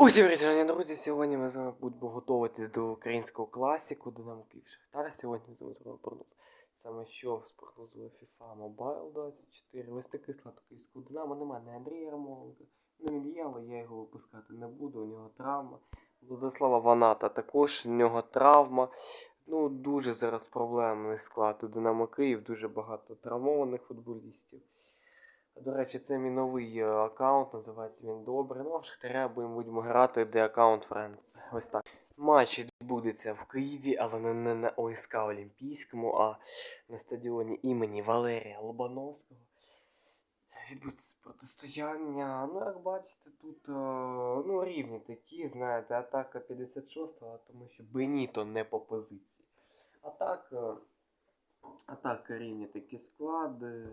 Усім привіт, друзі! Сьогодні ми з вами будемо готуватись до українського класіку Динамо Київ Шахтар. Сьогодні ми з вами зробимо прогноз. Саме що спрогнозує FIFA Mobile 24. Ось такий склад київського Динамо. Немає не Андрія Ярмоленка. Ну він є, але я його випускати не буду, у нього травма. Владислава Ваната також, у нього травма. Ну, дуже зараз проблемний склад у Динамо Київ, дуже багато травмованих футболістів. До речі, це мій новий е, аккаунт, називається він добре. Ну, а в Шахтаря будемо грати, де аккаунт Friends. Ось так. Матч відбудеться в Києві, але не, на ОСК Олімпійському, а на стадіоні імені Валерія Лобановського. Відбудеться протистояння. Ну, як бачите, тут е, ну, рівні такі, знаєте, атака 56-го, тому що Беніто не по позиції. А так, е, рівні такі склади.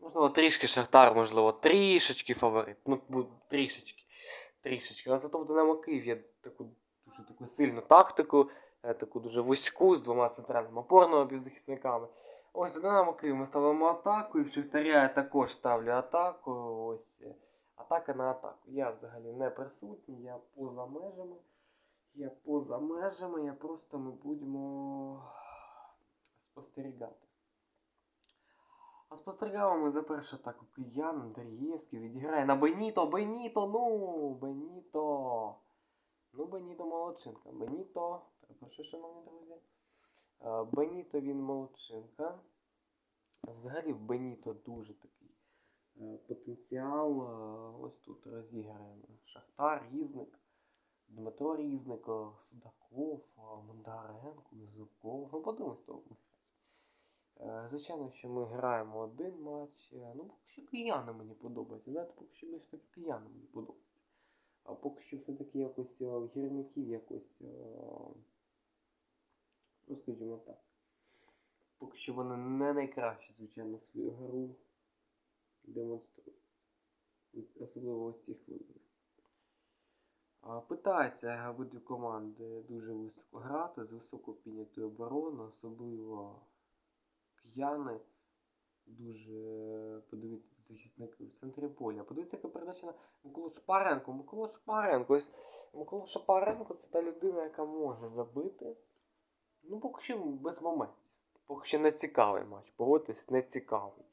Можливо, трішки Шахтар, можливо, трішечки фаворит. Ну, трішечки. Трішечки. Але зато в Динамо Київ є таку дуже таку сильну тактику, е, таку дуже вузьку з двома центральними опорними півзахисниками. Ось до Динамо Київ ми ставимо атаку, і в Шахтаря я також ставлю атаку. Ось е, атака на атаку. Я взагалі не присутній, я поза межами. Я поза межами, я просто ми будемо спостерігати. А спостерігаємо за першу атаку киян Андрієвський відіграє на Беніто, Беніто, ну, Беніто. Ну, Беніто молодчинка. Беніто, перепрошую, шановні друзі. Е, Беніто він молодчинка. Взагалі в Беніто дуже такий е, потенціал. Е, Ось тут розіграємо Шахтар, Різник, Дмитро Різник, Судаков, Бондаренко, Зубков. Ну, подивимось того. Е, Звичайно, що ми граємо один матч. Е, Ну, поки що кияни мені подобаються. Знаєте, поки що більше таки кияни мені подобаються. А поки що все-таки якось е, гірників якось. Ну, скажімо так. Поки що вони не найкраще, звичайно, свою гру демонструють. Особливо ось ці хвилини. А, Питаються обидві команди дуже високо грати, з високо піднятою обороною, особливо кияни. Дуже подивіться захисники в центрі поля. Подивіться, яка передача на Миколу Шпаренко. Микола Шпаренко. Ось Микола Шпаренко це та людина, яка може забити. Ну, поки що без моментів. Поки що не цікавий матч. Погодьтесь, не цікавий.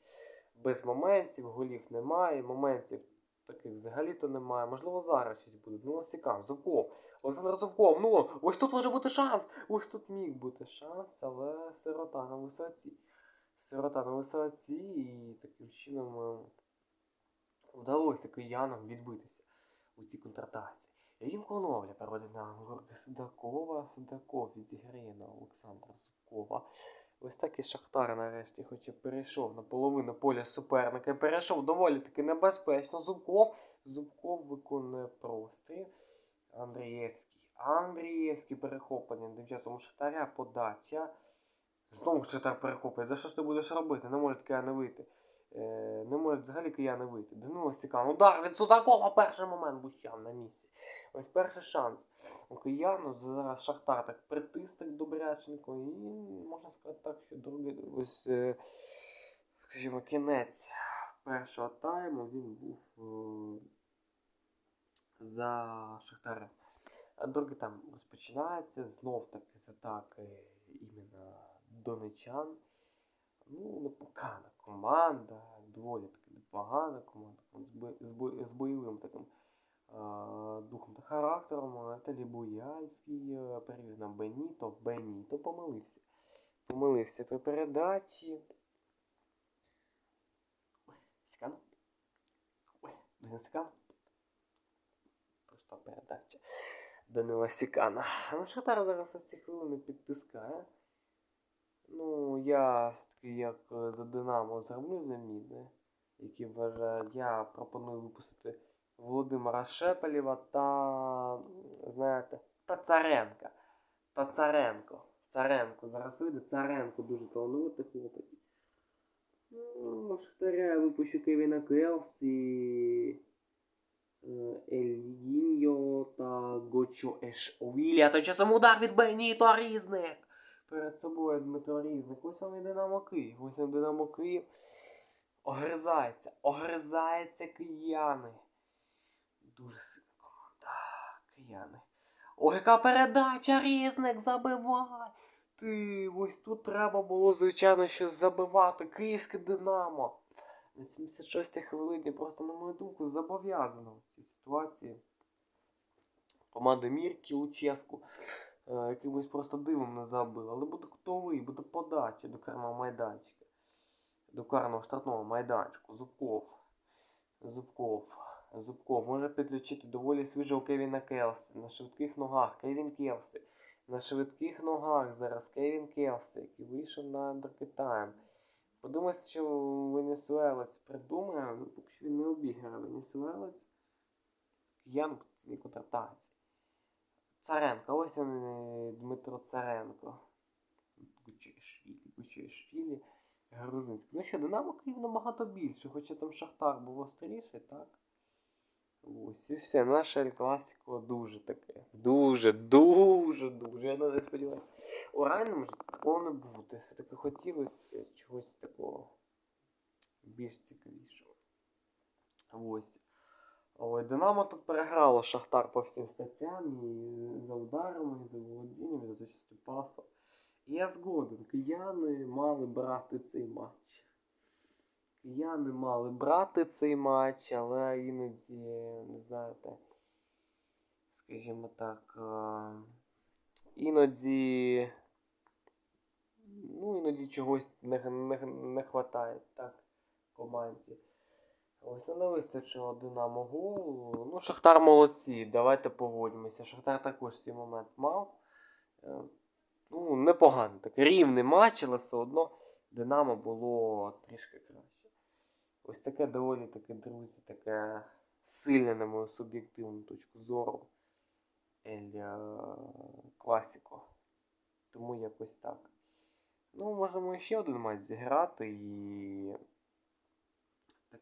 Без моментів, голів немає, моментів таких взагалі-то немає. Можливо, зараз щось буде. Ну, Ласикан, Зубков. Олександр Зубков, ну, ось тут може бути шанс. Ось тут міг бути шанс, але сирота на висоті. Сирота на висоті, і таким чином е, вдалося киянам відбитися у цій контратації. Їм Коновля переводить на Георгія Судакова. Судаков відіграє на Олександра Зубкова. Ось так і Шахтар нарешті, хоча перейшов на половину поля суперника. Перейшов доволі таки небезпечно. Зубков. Зубков виконує простріл. Андрієвський. Андрієвський перехоплення. Тим часом Шахтаря подача. Знову Шахтар перехоплює. За що ж ти будеш робити? Не можуть кияни вийти. Е, не можуть взагалі кияни вийти. Данило Сікан. Удар від Судакова. Перший момент Бущан на місці. Ось перший шанс. У кияну зараз Шахтар так притис так добряченько. І можна сказати так, що другий ось, е, скажімо, кінець першого тайму він був е, за Шахтарем. А другий там розпочинається знов таки з атаки іменно донечан. Ну, непогана команда, доволі таки непогана команда з, бо- з, бойовим таким духом та характером. Наталі Буяльський е, перевів на Беніто. Беніто помилився. Помилився при передачі. Ой, Сікан. Ой, не Сікан. Просто передача. Данила Сікана. Ну, Шахтар зараз ось ці хвилини підтискає. Ну, я все-таки як е, за Динамо зроблю заміни, які вважаю, я пропоную випустити Володимира Шепелєва та, знаєте, та Царенка. Та Царенко. Царенко. Зараз вийде Царенко дуже талановитий хлопець. Ну, Шахтаря я випущу Кевіна Келсі, е, Ельгіньо та Гочо Ешовілі. А тим часом удар від Беніто Різник. Перед собою Дмитро Різник. Ось вам і Динамо Київ. Ось вам Динамо Київ. Огризається. Огризається кияни. Дуже сильна команда. кияни. Ой, яка передача, різник, забивай! Ти, ось тут треба було, звичайно, щось забивати. Київське Динамо. На 76-й хвилині просто, на мою думку, зобов'язано в цій ситуації. Команда Мірки Луческу якимось просто дивом не забила. Але буде кутовий, буде подача до карного майданчика. До карного штрафного майданчику. Зубков. Зубков. Зубков може підключити доволі свіжого Кевіна Келсі. На швидких ногах Кевін Келсі. На швидких ногах зараз Кевін Келсі, який вийшов на андеркетайм. Подумай, що Венесуелець придумає, ну, поки що він не обіграє Венесуелець. Янг це не контратаці. Царенко, ось він е, Дмитро Царенко. Гучешвілі, Гучешвілі. Грузинський. Ну що, Динамо Київ набагато більше, хоча там Шахтар був остріший, так? Ось і все, наше Ель Класіко дуже таке. Дуже, дуже, дуже. Я не сподіваюся. У реальному житті такого не буде. Все-таки хотілося чогось такого більш цікавішого. Ось. Ой, Динамо тут переграло Шахтар по всім статтям, і за ударами, і за володінням, і за точністю пасу. І я згоден, кияни мали брати цей матч. Кияни мали брати цей матч, але іноді, не знаєте, скажімо так, е, іноді. Ну, іноді чогось не, не, не хватає, так, команді. Ось, ну не вистачило Динамо голу. Ну, Шахтар молодці, давайте погодьмося. Шахтар також свій момент мав. Е, Ну, непогано. Так, рівний матч, але все одно Динамо було трішки краще. Ось таке доволі таке, друзі, таке сильне, на мою суб'єктивну точку зору. Ель Класіко. Тому якось так. Ну, можемо ще один матч зіграти і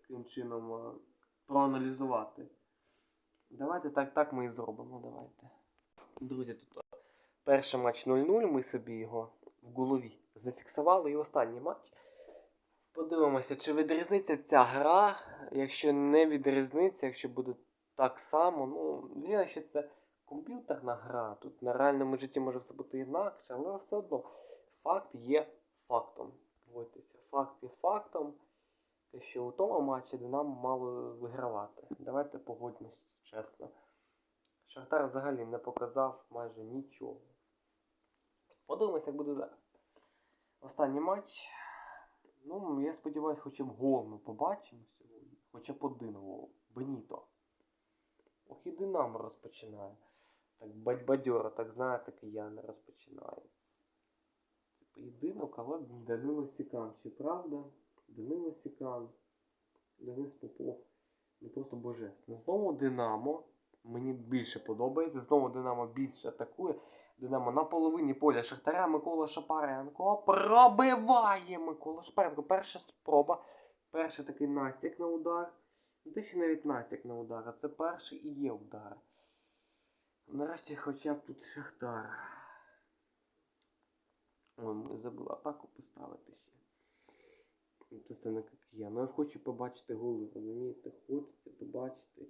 таким чином е, проаналізувати. Давайте так, так ми і зробимо. Давайте. Друзі, тут е, перший матч 0-0, ми собі його в голові зафіксували. І останній матч. Подивимося, чи відрізниться ця гра. Якщо не відрізниться, якщо буде так само, ну, звісно, що це комп'ютерна гра. Тут на реальному житті може все бути інакше, але все одно факт є фактом. Факт є фактом. Що у тому матчі Динамо мало вигравати. Давайте погодьмось чесно. Шахтар взагалі не показав майже нічого. Подивимося, як буде зараз. Останній матч. Ну, я сподіваюся, хоча б гол ми побачимо сьогодні. Хоча б один гол. Беніто. Ох і Динамо розпочинає. Так бадьбадьоро, так знаєте, кияни розпочинається. Це поєдинок, але Данило Сікан. Чи правда? Данило Сікан. Денис Попов. Ну просто божесно. Знову Динамо. Мені більше подобається. Знову Динамо більше атакує. Динамо на половині поля Шахтаря Микола Шапаренко. Пробиває Микола Шапаренко. Перша спроба. Перший такий натяк на удар. Не те, що навіть натяк на удар, а це перший і є удар. Нарешті хоча б тут Шахтар. Ой, ми забули атаку поставити ще. Представник як я. Ну я хочу побачити голи, розумієте? Хочеться побачити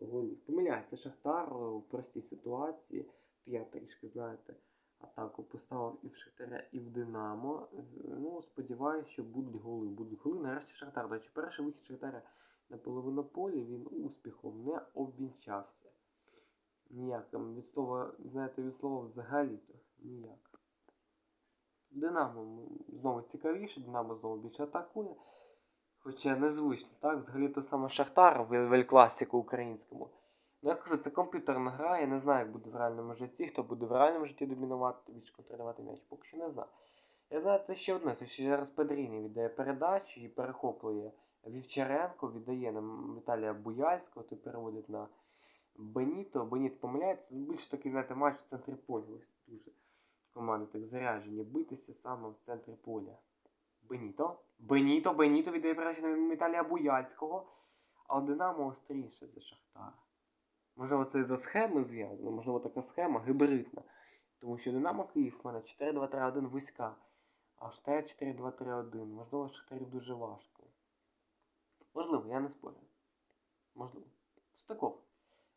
голів. Помиляється Шахтар в простій ситуації. То я трішки, знаєте, атаку поставив і в Шахтаря, і в Динамо. Ну, сподіваюся, що будуть голи. Будуть голи. Нарешті Шахтар. До речі, перший вихід Шахтаря на половину полі він успіхом не обвінчався. Ніяким. Від слова, знаєте, від слова взагалі-то ніяк. Динамо знову цікавіше, Динамо знову більше атакує. Хоча незвично, так? Взагалі то саме Шахтар в в класіку українському. Ну я кажу, це комп'ютерна гра, я не знаю, як буде в реальному житті, хто буде в реальному житті домінувати, більш контролювати м'яч, поки що не знаю. Я знаю, це ще одне, то що зараз Педріні віддає передачу і перехоплює Вівчаренко, віддає нам Віталія Буяльського, то переводить на Беніто. Беніт помиляється. Більш такий, знаєте, матч в центрі поля. Дуже команди так заряджені битися саме в центрі поля. Беніто. Беніто, Беніто віддає передачу на Віталія Буяльського. А Динамо остріше за Шахтар. Можливо, це за схеми зв'язано, можливо, така схема гібридна. Тому що Динамо Київ в мене 4-2-3-1 вузька, а Шахтар 4-2-3-1. Можливо, Шахтарів дуже важко. Можливо, я не спорю. Можливо. Стаков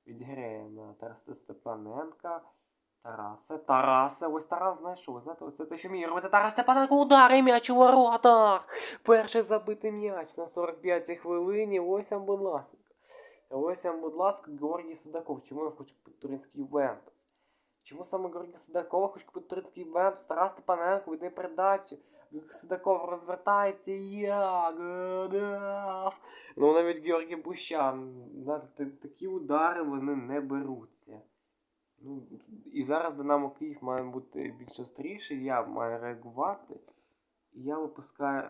відіграє на Тараса Степаненка. Тарасе, Тарасе, ось Тарас знайшов. Знаєте, ось це те, що вміє робити Тарас Степаненко, удари м'яч у воротах. Перший забитий м'яч на 45-й хвилині. Ось вам, будь ласка. Ось вам, будь ласка, Георгій Сидаков. Чому я хочу купити туринський Ювентус? Чому саме Георгій Сидакова хоче купити туринський Ювентус? Тарас Степаненко веде передачі. Сидаков розвертається. Як? Ну навіть Георгій Бущан. Такі удари вони не беруться. Ну, і зараз Динамо Київ має бути більш остріший, я маю реагувати. І я випускаю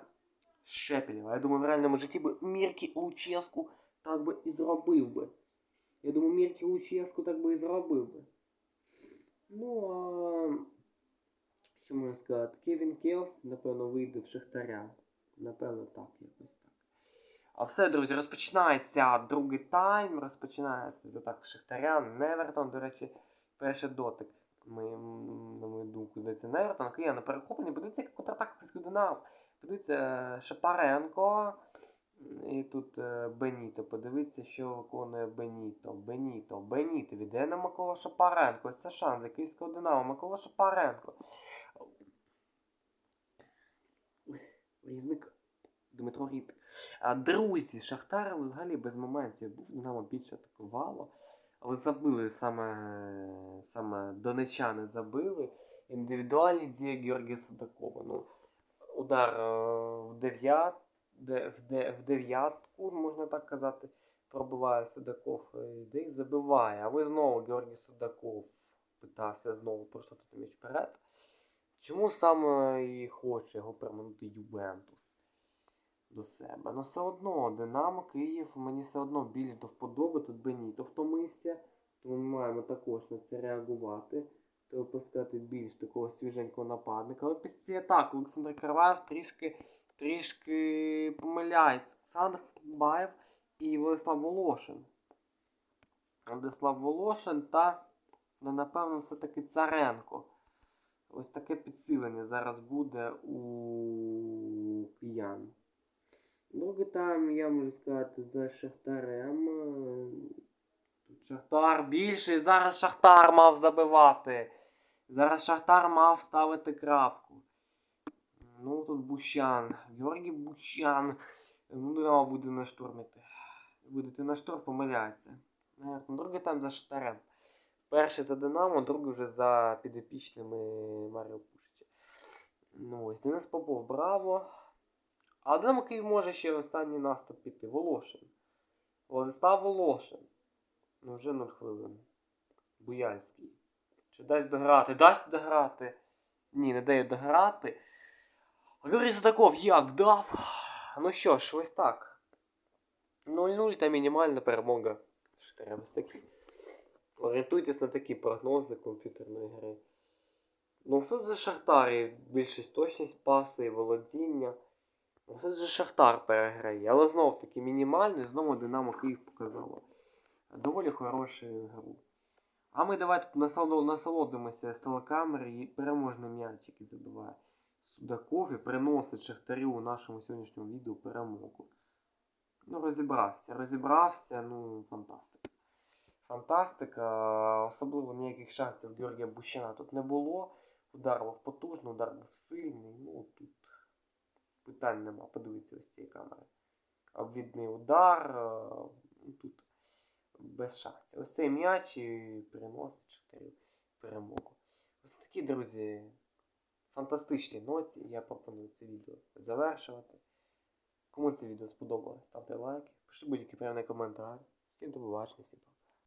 Шепелєва. Я думаю, в реальному житті би Міркі Луческу так би і зробив би. Я думаю, Міркі Луческу так би і зробив би. Ну, а що можна сказати? Кевін Келс, напевно, вийде в Шахтаря. Напевно, так, якось так. А все, друзі, розпочинається другий тайм, розпочинається з атаки Шахтаря. Невертон, до речі, перший дотик. Ми, на мою думку, здається, Невертон. Кияни перехоплені. Подивіться, яка контратака після Динамо. Подивіться, е, Шапаренко. І тут е, Беніто. Подивіться, що виконує Беніто. Беніто, Беніто. Віде на Микола Шапаренко. Ось це шанс київського Динамо. Микола Шапаренко. Різник. Дмитро Різник. Друзі, Шахтар взагалі без моментів був Динамо більше атакувало. Але забили саме, саме донечани забили. Індивідуальні дії Георгія Судакова. Ну, удар е, в, дев'ят, в, де, в дев'ятку, можна так казати, пробиває Судаков. е, Йде і забиває. Ви знову Георгій Судаков питався знову проштати м'яч вперед. Чому саме і хоче його переманути Ювентус до себе? Ну все одно, Динамо, Київ, мені все одно більш до вподоби, тут Беніто втомився, тому ми маємо також на це реагувати. Треба пускати більш такого свіженького нападника. Але після цієї атаки Олександр Караваєв трішки, трішки помиляється. Олександр Баєв і Владислав Волошин. Владислав Волошин та, ну, напевно, все-таки Царенко. Ось таке підсилення зараз буде у киян. Другий тайм, я можу сказати, за Шахтарем. Шахтар більший, зараз Шахтар мав забивати. Зараз Шахтар мав ставити крапку. Ну тут Бущан. Георгій Бущан. Ну, Динамо буде на штурмити. Будете на штурм, помиляється. Наверно, Другий тайм за Шахтарем. Перший за Динамо, другий вже за підопічними Маріо Пушича. Ну ось, Денис Попов, браво. А Динамо Київ може ще в останній наступ піти. Волошин. Владислав Волошин. Ну вже 0 хвилин. Буяльський. Чи дасть дограти? Дасть дограти? Ні, не дає дограти. Георгій Судаков як дав? Ну що ж, ось так. 0-0 та мінімальна перемога. Ось такі. Орієнтуйтесь на такі прогнози комп'ютерної гри. Ну, все же Шахтар і більшість точність паси і володіння. Ну, все же Шахтар переграє. Але знов таки мінімальний, знову Динамо Київ показало. Доволі хорошу гру. А ми давайте насолодимося з телекамери і переможний м'яч, який забиває Судаков і приносить Шахтарю у нашому сьогоднішньому відео перемогу. Ну, розібрався. Розібрався, ну, фантастика. Фантастика, особливо ніяких шансів Георгія Бущана тут не було. Удар був потужний, удар був сильний. Ну тут питань нема. Подивіться ось цієї камери. Обвідний удар. е, ну, Тут без шансів. Ось цей м'яч і переносить Шахтарю перемогу. Ось такі, друзі, фантастичні ноці. Я пропоную це відео завершувати. Кому це відео сподобалось, ставте лайки, пишіть будь-який приємний коментар. Всім до побачення, всім пока.